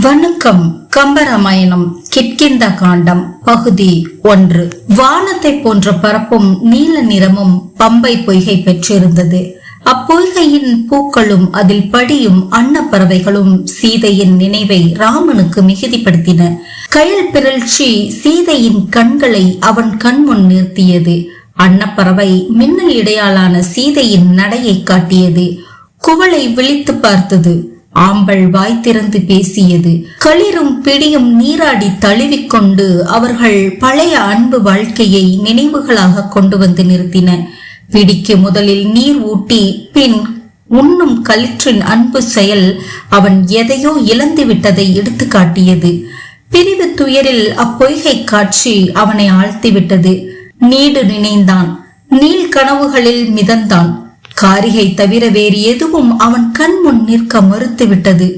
வணக்கம் கம்பராமாயணம் கிட்கிந்த காண்டம் பகுதி ஒன்று. வானத்தை போன்ற பரப்பும் நீல நிறமும் பம்பை பொய்கை பெற்றிருந்தது. அப்பொய்கையின் பூக்களும் அதில் படியும் அன்னப்பறவைகளும் சீதையின் நினைவை ராமனுக்கு மிகுதிப்படுத்தின. கயல் பிறழ்ச்சி சீதையின் கண்களை அவன் கண்முன் நிறுத்தியது. அன்னப்பறவை மின்னல் இடையாலான சீதையின் நடையை காட்டியது. குவளை விழித்து பார்த்தது. ஆம்பள் வாய் திறந்து பேசியது. களிரும் பிடியும் நீராடி தழுவிக்கொண்டு அவர்கள் பழைய அன்பு வாழ்க்கையை நினைவுகளாக கொண்டு வந்து நிறுத்தின. பிடிக்கு முதலில் நீர் ஊட்டி பின் உண்ணும் களிற்றின் அன்பு செயல் அவன் எதையோ இழந்து விட்டதை எடுத்து காட்டியது பிரிவு துயரில் அப்பொய்கை காட்சி அவனை ஆழ்த்திவிட்டது நீடு நினைந்தான். நீள் கனவுகளில் மிதந்தான். காரிகை தவிர வேறு எதுவும் அவன் கண் முன் நிற்க மறுத்துவிட்டது.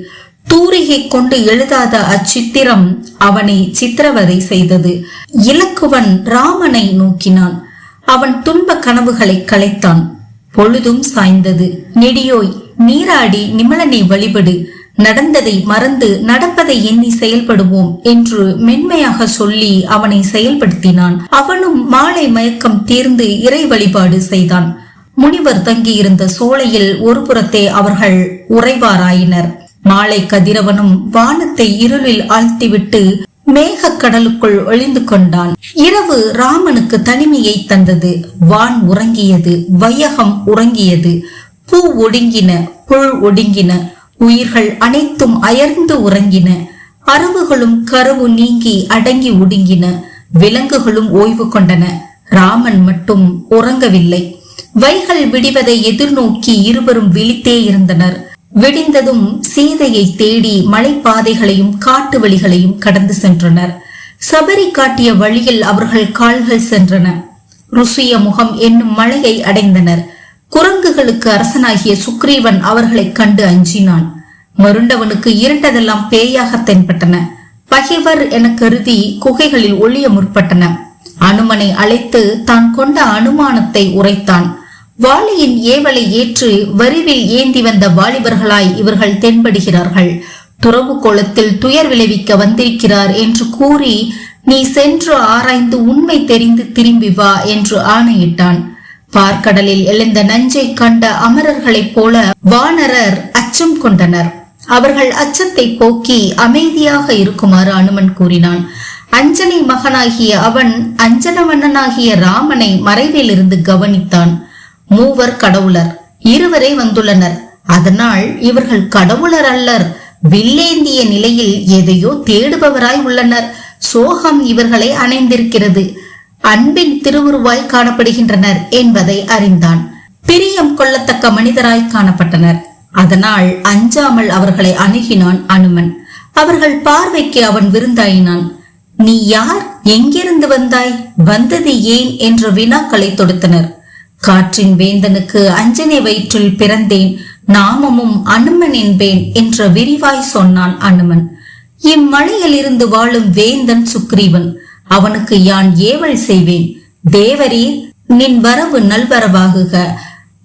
தூரிகை கொண்டு எழுதாத அச்சித்திரம் அவனை சித்திரவதை செய்தது. இலக்குவன் ராமனை நோக்கினான். அவன் துன்ப கனவுகளை கலைத்தான் பொழுதும் சாய்ந்தது. நெடியோய் நீராடி நிமலனை வழிபடு. நடந்ததை மறந்து நடப்பதை எண்ணி செயல்படுவோம் என்று மென்மையாக சொல்லி அவனை செயல்படுத்தினான். அவனும் மாலை மயக்கம் தீர்ந்து இறை வழிபாடு செய்தான். முனிவர் தங்கியிருந்த சோலையில் ஒரு புறத்தே அவர்கள் உறைவாராயினர். மாலை கதிரவனும் வானத்தை இருளில் ஆழ்த்திவிட்டு மேக கடலுக்குள் ஒளிந்து கொண்டான். இரவு ராமனுக்கு தனிமையை தந்தது. வான் உறங்கியது வையகம் உறங்கியது. பூ ஒடுங்கின புல் ஒடுங்கின உயிர்கள் அனைத்தும் அயர்ந்து உறங்கின. அரவுகளும் கருவு நீங்கி அடங்கி ஒடுங்கின. விலங்குகளும் ஓய்வு கொண்டன. ராமன் மட்டும் உறங்கவில்லை. வைகள் விடிவதை எதிர்நோக்கி இருவரும் விழித்தே இருந்தனர். விடிந்ததும் சீதையை தேடி மலைப்பாதைகளையும் காட்டு வழிகளையும் கடந்து சென்றனர். சபரி காட்டிய வழியில் அவர்கள் கால்கள் சென்றன. ருசிய முகம் என்னும் மலையை அடைந்தனர். குரங்குகளுக்கு அரசனாகிய சுக்ரீவன் அவர்களை கண்டு அஞ்சினான். மருண்டவனுக்கு இரண்டதெல்லாம் பேயாக தென்பட்டன. பகைவர் என கருதி குகைகளில் ஒளிய முற்பட்டன. அனுமனை அழைத்து தான் கொண்ட அனுமானத்தை உரைத்தான். வாளியின் ஏவலை ஏற்று வரிவில் ஏந்தி வந்த வாலிபர்களாய் இவர்கள் தென்படுகிறார்கள். துறவு கோலத்தில் துயர் விளைவிக்க வந்திருக்கிறார் என்று கூறி நீ சென்று ஆராய்ந்து உண்மை தெரிந்து திரும்பி வா என்று ஆணையிட்டான். பார்க்கடலில் எழுந்த நஞ்சை கண்ட அமரர்களைப் போல வானரர் அச்சம் கொண்டனர். அவர்கள் அச்சத்தை போக்கி அமைதியாக இருக்குமாறு அனுமன் கூறினான். அஞ்சனை மகனாகிய அவன் அஞ்சனவண்ணனாகிய ராமனை மறைவில் இருந்து கவனித்தான். மூவர் கடவுளர் இருவரே வந்துள்ளனர். அதனால் இவர்கள் கடவுளர் அல்லர். வில்லேந்திய நிலையில் எதையோ தேடுபவராய் உள்ளனர். சோகம் இவர்களை அணைந்திருக்கிறது. அன்பின் திருவுருவாய் காணப்படுகின்றனர் என்பதை அறிந்தான். பிரியம் கொள்ளத்தக்க மனிதராய் காணப்பட்டனர். அதனால் அஞ்சாமல் அவர்களை அணுகினான் அனுமன். அவர்கள் பார்வைக்கு அவன் விருந்தாயினான். நீ யார்? எங்கிருந்து வந்தாய்? வந்தது ஏன்? என்ற வினாக்களை தொடுத்தனர். காற்றின் வேந்தனுக்கு அஞ்சனை வயிற்றில் பிறந்தேன். நாமமும் அனுமன் என்பேன் என்ற விரிவாய் சொன்னான் அனுமன். இம்மலையில் இருந்து வாழும் வேந்தன் சுக்ரீவன். அவனுக்கு யான் ஏவல் செய்வேன். தேவரீர் நின் வரவு நல்வரவாகுக.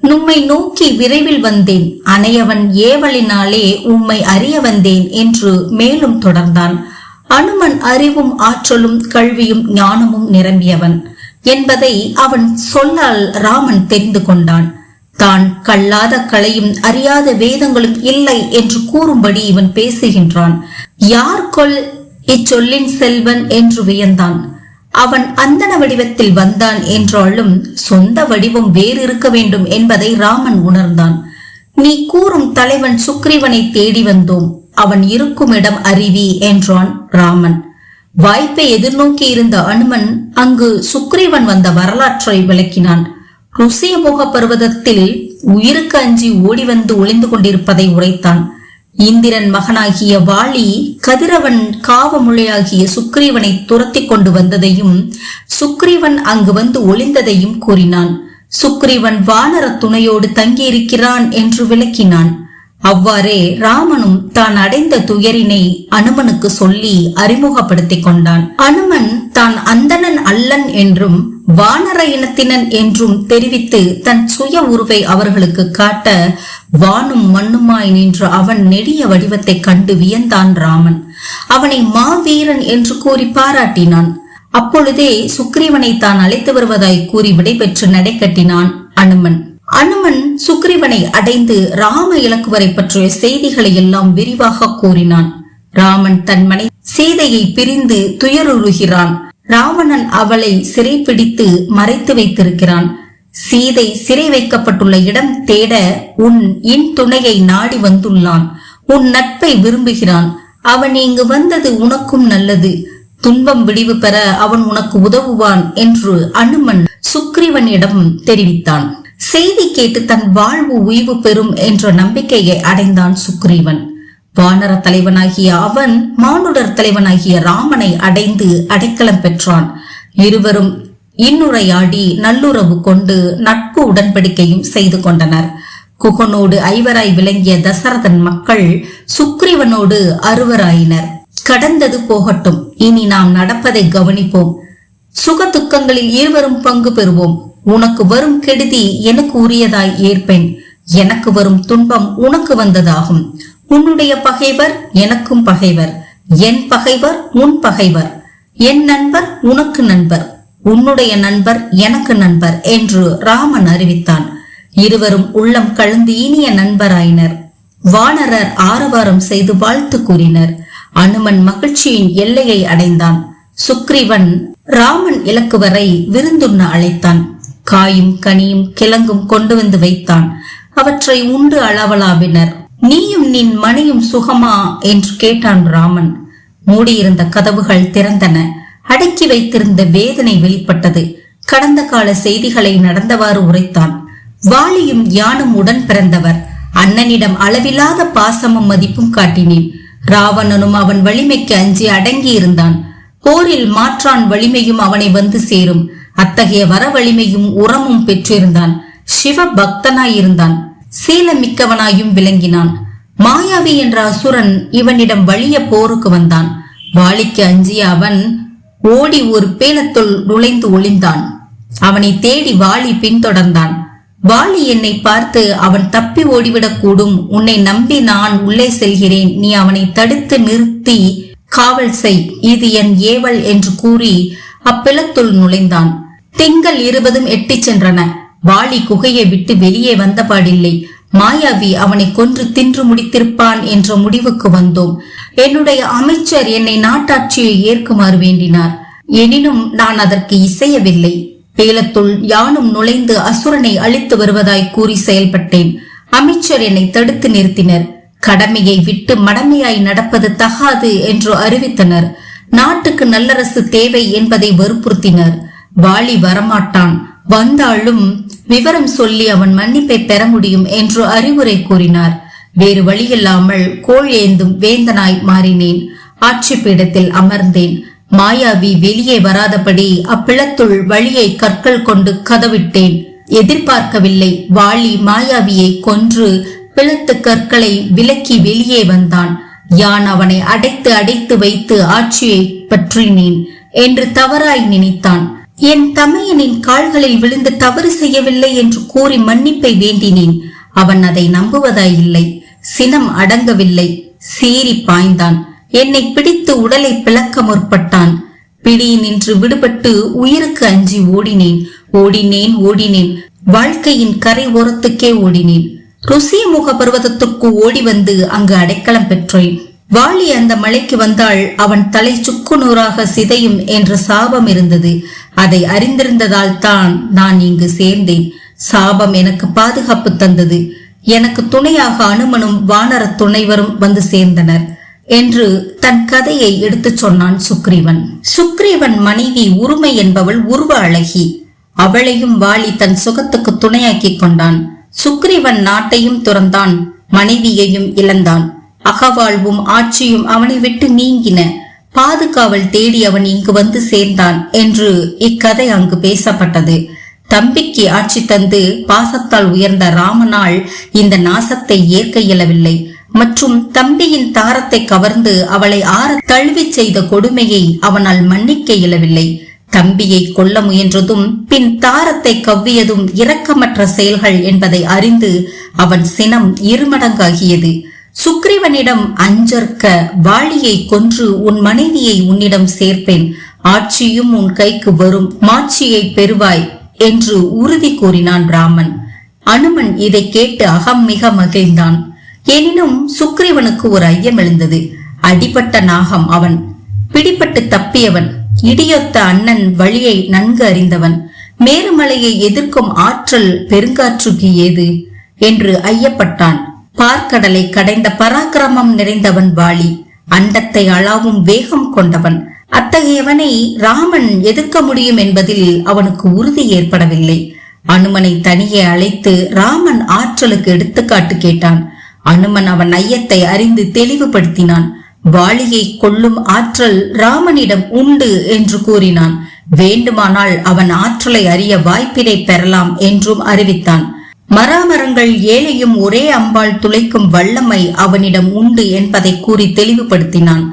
நும்மை நோக்கி விரைவில் வந்தேன். அணையவன் ஏவலினாலே உம்மை அறிய வந்தேன் என்று மேலும் தொடர்ந்தான். அனுமன் அறிவும் ஆற்றலும் கல்வியும் ஞானமும் நிரம்பியவன் என்பதை அவன் சொல்லால் ராமன் தெரிந்து கொண்டான். தான் கல்லாத கலையும் அறியாத வேதங்களும் இல்லை என்று கூறும்படி இவன் பேசுகின்றான். யார் கொல் இச்சொல்லின் செல்வன் என்று வியந்தான். அவன் அந்தன வடிவத்தில் வந்தான் என்றாலும் சொந்த வடிவம் வேறு இருக்க வேண்டும் என்பதை ராமன் உணர்ந்தான். நீ கூறும் தலைவன் சுக்ரீவனை தேடி வந்தோம். அவன் இருக்கும் இடம் அறிவி என்றான் ராமன். வாய்ப்பை எதிர்நோக்கி இருந்த அனுமன் அங்கு சுக்ரீவன் வந்த வரலாற்றை விளக்கினான். ருசியமுக பர்வதத்தில் உயிருக்கு அஞ்சி ஓடி வந்து ஒளிந்து கொண்டிருப்பதை உரைத்தான். இந்திரன் மகனாகிய வாலி கதிரவன் காவமுழையாகிய சுக்ரீவனை துரத்தி கொண்டு வந்ததையும் சுக்ரீவன் அங்கு வந்து ஒளிந்ததையும் கூறினான். சுக்ரீவன் வானர துணையோடு தங்கியிருக்கிறான் என்று விளக்கினான். அவ்வாறே ராமனும் தான் அடைந்த துயரினை அனுமனுக்கு சொல்லி அறிமுகப்படுத்திக் கொண்டான். அனுமன் தான் அந்தணன் அல்லன் என்றும் வானர இனத்தினன் என்றும் தெரிவித்து தன் சுய உருவை அவர்களுக்கு காட்ட வானும் மண்ணுமாய் நின்ற அவன் நெடிய வடிவத்தை கண்டு வியந்தான் ராமன். அவனை மாவீரன் என்று கூறி பாராட்டினான். அப்பொழுதே சுக்ரீவனை தான் அழைத்து வருவதாய் கூறி விடைபெற்று நடைகட்டினான் அனுமன். அனுமன் சுக்ரீவனை அடைந்து ராம இலக்குவரை பற்றிய செய்திகளை எல்லாம் விரிவாக கூறினான். ராமன் தன் மனை சீதையை பிரிந்து துயருறுகிறான். ராவணன் அவளை சிறைப்பிடித்து மறைத்து வைத்திருக்கிறான். சீதை சிறை வைக்கப்பட்டுள்ள இடம் தேட உன் இன் துணையை நாடி வந்துள்ளான். உன் நட்பை விரும்புகிறான். அவன் இங்கு வந்தது உனக்கும் நல்லது. துன்பம் விடிவு பெற அவன் உனக்கு உதவுவான் என்று அனுமன் சுக்ரீவனிடம் தெரிவித்தான். செய்தி கேட்டு தன் வாழ்வு உய்வு பெறும் என்ற நம்பிக்கையை அடைந்தான் சுக்ரீவன். வானர தலைவனாகிய அவன் மானுடர் தலைவனாகிய ராமனை அடைந்து அடைக்கலம் பெற்றான். இருவரும் இன்னுரையாடி நல்லுறவு கொண்டு நட்பு உடன்படிக்கையும் செய்து கொண்டனர். குகனோடு ஐவராய் விளங்கிய தசரதன் மக்கள் சுக்ரீவனோடு அறுவராயினர். கடந்தது போகட்டும். இனி நாம் நடப்பதை கவனிப்போம். சுக துக்கங்களில் இருவரும் பங்கு பெறுவோம். உனக்கு வரும் கெடுதி எனக்கு உரியதாய் ஏற்பேன். எனக்கு வரும் துன்பம் உனக்கு வந்ததாகும். உன்னுடைய பகைவர் எனக்கும் பகைவர். என் பகைவர் உன் பகைவர். என் நண்பர் உனக்கு நண்பர். உன்னுடைய நண்பர் எனக்கு நண்பர் என்று ராமன் அறிவித்தான். இருவரும் உள்ளம் கலந்து இனிய நண்பராயினர். வானரர் ஆரவாரம் செய்து வாழ்த்து கூறினர். அனுமன் மகிழ்ச்சியின் எல்லையை அடைந்தான். சுக்ரீவன் ராமன் இலக்கு வரை விருந்துண்ண அழைத்தான். காயும் கனியும் கிழங்கும் கொண்டு வந்து வைத்தான். அவற்றை உண்டு அளவலாவினர். நீயும் நின் மனையும் சுகமா? என்று கேட்டான் ராமன். மூடியிருந்த கதவுகள் திறந்தன. அடக்கி வைத்திருந்த வேதனை வெளிப்பட்டது. கடந்த கால செய்திகளை நடந்தவாறு உரைத்தான். வாலியும் யானும் உடன் பிறந்தவர். அண்ணனிடம் அளவில்லாத பாசமும் மதிப்பும் காட்டினேன். ராவணனும் அவன் வலிமைக்கு அஞ்சி அடங்கி இருந்தான் போரில் மாற்றான் வலிமையும் அவனை வந்து சேரும். அத்தகைய வரவலிமையும் உரமும் பெற்றிருந்தான். சிவ பக்தனாயிருந்தான் சீலமிக்கவனாயும் விளங்கினான். மாயாவி என்ற அசுரன் இவனிடம் வலிய போருக்கு வந்தான். வாளிக்கு அஞ்சிய அவன் ஓடி ஒரு பேலத்துள் நுழைந்து ஒளிந்தான். அவனை தேடி வாளி பின்தொடர்ந்தான். வாளி என்னை பார்த்து அவன் தப்பி ஓடிவிடக் கூடும். உன்னை நம்பி நான் உள்ளே செல்கிறேன். நீ அவனை தடுத்து நிறுத்தி காவல் செய். இது என் ஏவல் என்று கூறி அப்பிலத்துள் நுழைந்தான். திங்கள் இருபதும் எட்டிச் சென்றன. வாலி குகையை விட்டு வெளியே வந்தபாடில்லை. மாயாவி அவனை கொன்று தின்று முடித்திருப்பான் என்ற முடிவுக்கு வந்தோம். என்னுடைய அமைச்சர் என்னை நாட்டாட்சியை ஏற்குமாறு வேண்டினார். எனினும் நான் அதற்கு இசையவில்லை. பேலத்துள் யானும் நுழைந்து அசுரனை அழித்து வருவதாய் கூறி செயல்பட்டேன். அமைச்சர் என்னை தடுத்து நிறுத்தினர். கடமையை விட்டு மடமையாய் நடப்பது தகாது என்று அறிவித்தனர். நாட்டுக்கு நல்லரசு தேவை என்பதை வற்புறுத்தினர். வாலி வரமாட்டான். வந்தாலும் விவரம் சொல்லி அவன் மன்னிப்பை பெற முடியும் என்று அறிவுரை கூறினார். வேறு வழியில்லாமல் கோள் ஏந்தும் வேந்தனாய் மாறினேன். ஆட்சி பீடத்தில் அமர்ந்தேன். மாயாவி வெளியே வராதபடி அப்பிளத்துள் வழியை கற்கள் கொண்டு கதவிட்டேன். எதிர்பார்க்கவில்லை. வாளி மாயாவியை கொன்று பிளத்து கற்களை விலக்கி வெளியே வந்தான். யான் அவனை அடைத்து அடைத்து வைத்து ஆட்சியை பற்றினேன் என்று தவறாய் நினைத்தான். என் தமையனின் கால்களில் விழுந்து தவறு செய்யவில்லை என்று கூறி மன்னிப்பை வேண்டினேன். அவன் அதை நம்புவதாயில்லை. சினம் அடங்கவில்லை. சீறி பாய்ந்தான். என்னை பிடித்து உடலை பிளக்க முற்பட்டான். பிடி நின்று விடுபட்டு உயிருக்கு அஞ்சி ஓடினேன். ஓடினேன் ஓடினேன். வாழ்க்கையின் கரை ஓரத்துக்கே ஓடினேன். ருசியமுக பர்வதத்துக்கு ஓடி வந்து அங்கு அடைக்கலம் பெற்றேன். வாளி அந்த மலைக்கு வந்தால் அவன் தலை சுக்கு நூறாக சிதையும் என்ற சாபம் இருந்தது. அதை அறிந்திருந்ததால் தான் நான் இங்கு சேர்ந்தேன். சாபம் எனக்கு பாதுகாப்பு தந்தது. எனக்கு துணையாக அனுமனும் வானர துணைவரும் வந்து சேர்ந்தனர் என்று தன் கதையை எடுத்துச் சொன்னான் சுக்ரீவன். சுக்ரீவன் மனைவி உரிமை என்பவள் உருவ அழகி. அவளையும் வாளி தன் சுகத்துக்கு துணையாக்கிக் கொண்டான். சுக்ரீவன் நாட்டையும் துறந்தான். மனைவியையும் இழந்தான். அகவாழ்வும் ஆட்சியும் அவனை விட்டு நீங்கின. பாதுகாவல் தேடி அவன் இங்கு வந்து சேர்ந்தான் என்று இக்கதை அங்கு பேசப்பட்டது. தம்பிக்கு ஆட்சி தந்து பாசத்தால் உயர்ந்த ராமனால் இந்த நாசத்தை ஏற்க இயலவில்லை. மற்றும் தம்பியின் தாரத்தை கவர்ந்து அவளை ஆற தழுவி செய்த கொடுமையை அவனால் மன்னிக்க இயலவில்லை. தம்பியை கொல்ல முயன்றதும் பின் தாரத்தை கவ்வியதும் இரக்கமற்ற செயல்கள் என்பதை அறிந்து அவன் சினம் இருமடங்காகியது. சுக்ரீவனிடம் அஞ்சற்க வாளியை கொன்று உன் மனைவியை உன்னிடம் சேர்ப்பேன். ஆட்சியும் உன் கைக்கு வரும் மாட்சியை பெறுவாய் என்று உறுதி கூறினான் ராமன். அனுமன் இதை கேட்டு அகம் மிக மகிழ்ந்தான். எனினும் சுக்ரீவனுக்கு ஒரு ஐயம் எழுந்தது. அடிபட்ட நாகம் அவன் பிடிபட்டு தப்பியவன் இடியொத்த அண்ணன் வழியை நன்கு அறிந்தவன் மேருமலையை எதிர்க்கும் ஆற்றல் பெருங்காற்றுக்கு ஏது? என்று ஐயப்பட்டான். பார்க்கடலை கடைந்த பராக்கிரமம் நிறைந்தவன் வாளி அண்டத்தை அளாவும் வேகம் கொண்டவன். அத்தகையவனை ராமன் எதிர்க்க முடியும் என்பதில் அவனுக்கு உறுதி ஏற்படவில்லை. அனுமனை தனியே அழைத்து ராமன் ஆற்றலுக்கு எடுத்துக்காட்டு கேட்டான். அனுமன் அவன் ஐயத்தை அறிந்து தெளிவுபடுத்தினான். வாளியை கொள்ளும் ஆற்றல் ராமனிடம் உண்டு என்று கூறினான். வேண்டுமானால் அவன் ஆற்றலை அறிய வாய்ப்பினை பெறலாம் என்றும் அறிவித்தான். மராமரங்கள் ஏழையும் ஒரே அம்பாள் துளைக்கும் வல்லமை அவனிடம் உண்டு என்பதை கூறி தெளிவுபடுத்தினான்.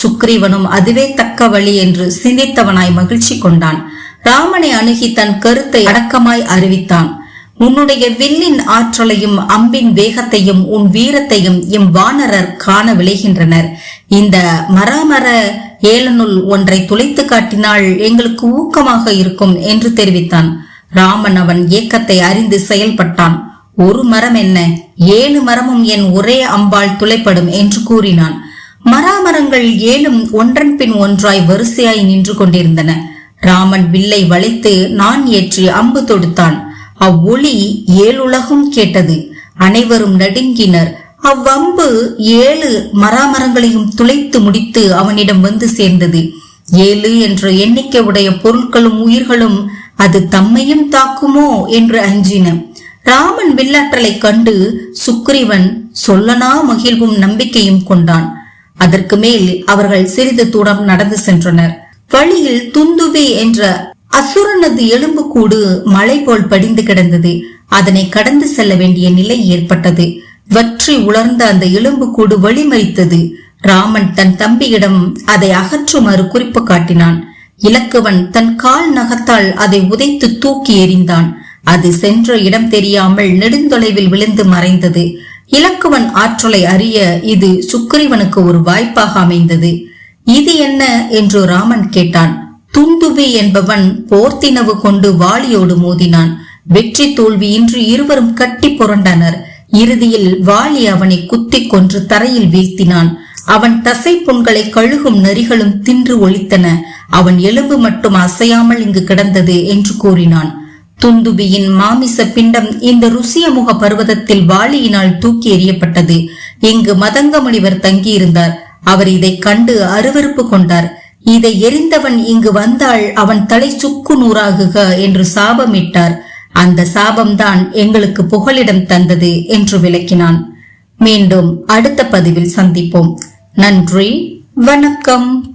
சுக்ரீவனும் அதுவே தக்க வழி என்று சிந்தித்தவனாய் மகிழ்ச்சி கொண்டான். ராமனை அணுகி தன் கருத்தை அடக்கமாய் அறிவித்தான். உன்னுடைய வில்லின் ஆற்றலையும் அம்பின் வேகத்தையும் உன் வீரத்தையும் எம் வானரர் காண விளைகின்றனர். இந்த மராமர ஏலனுள் ஒன்றை துளைத்து காட்டினால் எங்களுக்கு ஊக்கமாக இருக்கும் என்று தெரிவித்தான். ராமன் அவன் ஏக்கத்தை அறிந்து செயல்பட்டான். ஒரு மரம் என்ன? ஏழு மரமும் என் ஒரே அம்பால் துளைப்படும் என்று கூறினான். மராமரங்கள் ஏழும் ஒன்றன் பின் ஒன்றாய் வரிசையாய் நின்று கொண்டிருந்தன. ராமன் வில்லை வளைத்து நான் ஏற்றி அம்பு தொடுத்தான். அவ்வொளி ஏழுலகும் கேட்டது. அனைவரும் நடுங்கினர். அவ்வம்பு ஏழு மராமரங்களையும் துளைத்து முடித்து அவனிடம் வந்து சேர்ந்தது. ஏழு என்ற எண்ணிக்கை உடைய பொருட்களும் உயிர்களும் அது தம்மையும் தாக்குமோ என்று அஞ்சின. ராமன் வில்லாற்றலை கண்டு சுக்ரீவன் சொல்லனா மகிழ்வும் நம்பிக்கையும் கொண்டான். அதற்கு மேல் அவர்கள் சிறிது தூரம் நடந்து சென்றனர். வழியில் துந்துவி என்ற அசுரனது எலும்பு கூடு மலை போல் படிந்து கிடந்தது. அதனை கடந்து செல்ல வேண்டிய நிலை ஏற்பட்டது. வற்றி உலர்ந்த அந்த எலும்பு கூடு வழிமறித்தது. ராமன் தன் தம்பியிடம் அதை அகற்றுமாறு குறிப்பு காட்டினான். இலக்குவன் தன் கால் நகத்தால் அதை உதைத்து தூக்கி எறிந்தான். அது சென்ற இடம் தெரியாமல் நெடுந்தொலைவில் விழுந்து மறைந்தது. இலக்குவன் ஆற்றலை அறிய இது சுக்கிரீவனுக்கு ஒரு வாய்ப்பாக அமைந்தது. இது என்ன? என்று ராமன் கேட்டான். துந்துபி என்பவன் போர்த்தினவு கொண்டு வாளியோடு மோதினான். வெற்றி தோல்வியின்றி இருவரும் கட்டி புரண்டனர். இறுதியில் வாளி அவனை குத்தி கொன்று தரையில் வீழ்த்தினான். அவன் தசை புண்களை கழுகும் நரிகளும் தின்று ஒழித்தன அவன் எலும்பு மட்டும் அசையாமல் இங்கு கிடந்தது என்று கூறினான். துந்துபியின் மாமிச பிண்டம் இந்த ருசியமுக பர்வதத்தில் வாளியினால் தூக்கி எறியப்பட்டது. இங்கு மதங்க முனிவர் தங்கியிருந்தார். அவர் இதை கண்டு அருவறுப்பு கொண்டார். இதை எரிந்தவன் இங்கு வந்தால் அவன் தலை சுக்கு நூறாகுக என்று சாபமிட்டார். அந்த சாபம்தான் எங்களுக்கு புகலிடம் தந்தது என்று விளக்கினான். மீண்டும் அடுத்த பதிவில் சந்திப்போம். நன்றி. வணக்கம்.